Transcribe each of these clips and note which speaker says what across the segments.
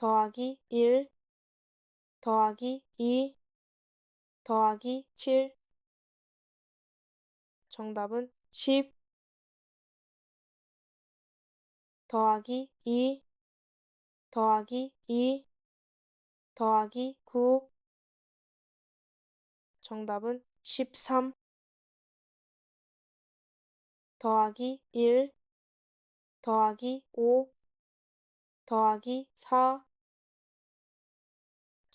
Speaker 1: 더하기 1 더하기 2 더하기 7 정답은 10 더하기 2 더하기 2 더하기 9 정답은 13 더하기 1 더하기 5 더하기 4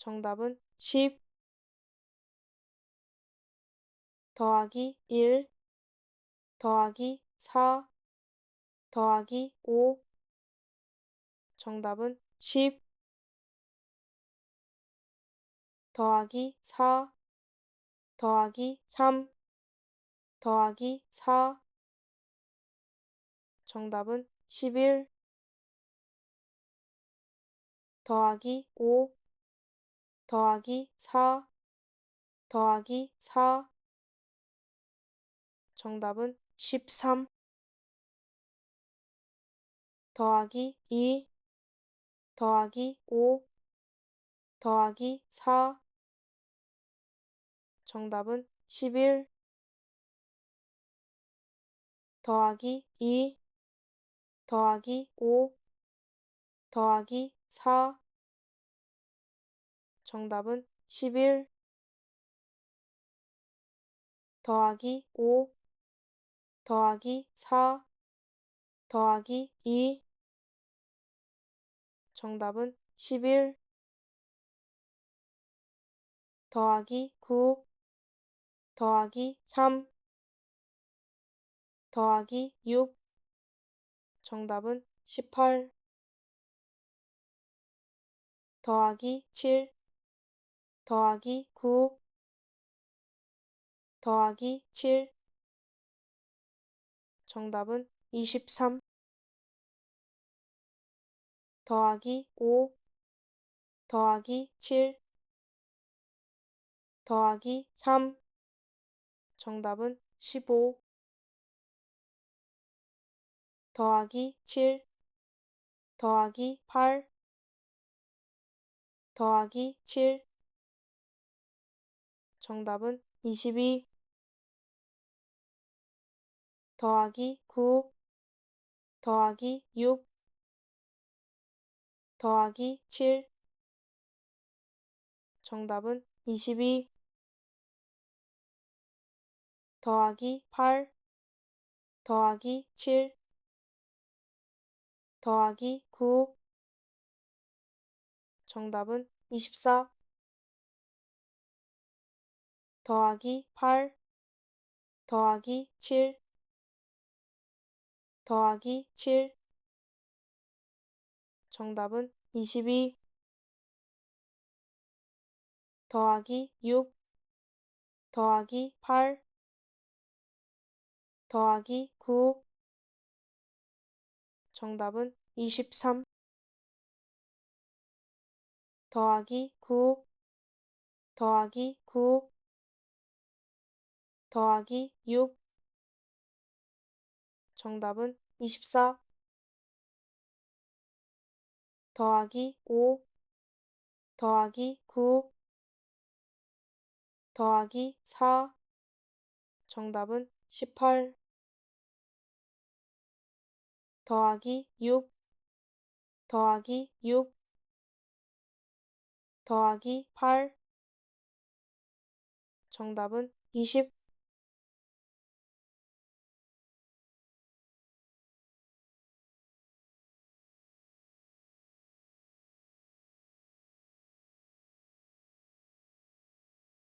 Speaker 1: 정답은 10 더하기 1 더하기 4 더하기 5 정답은 10 더하기 4 더하기 3 더하기 4 정답은 11 더하기 5 더하기 4 더하기 4 정답은 13 더하기 2 더하기 5 더하기 4 정답은 11 더하기 2 더하기 5 더하기 4 정답은 11 더하기 5 더하기 4 더하기 2 정답은 11 더하기 9 더하기 3 더하기 6 정답은 18 더하기 7 더하기 9 더하기 7 정답은 23 더하기 5 더하기 7 더하기 3 정답은 15 더하기 7 더하기 8 더하기 7 정답은 22 더하기 9 더하기 6 더하기 7 정답은 22 더하기 8 더하기 7 더하기 9 정답은 24 더하기 8 더하기 7 더하기 7 정답은 22 더하기 6 더하기 8 더하기 9 정답은 23 더하기 9 더하기 9 더하기 6 정답은 24 더하기 5 더하기 9 더하기 4 정답은 18 더하기 6 더하기 6 더하기 8 정답은 20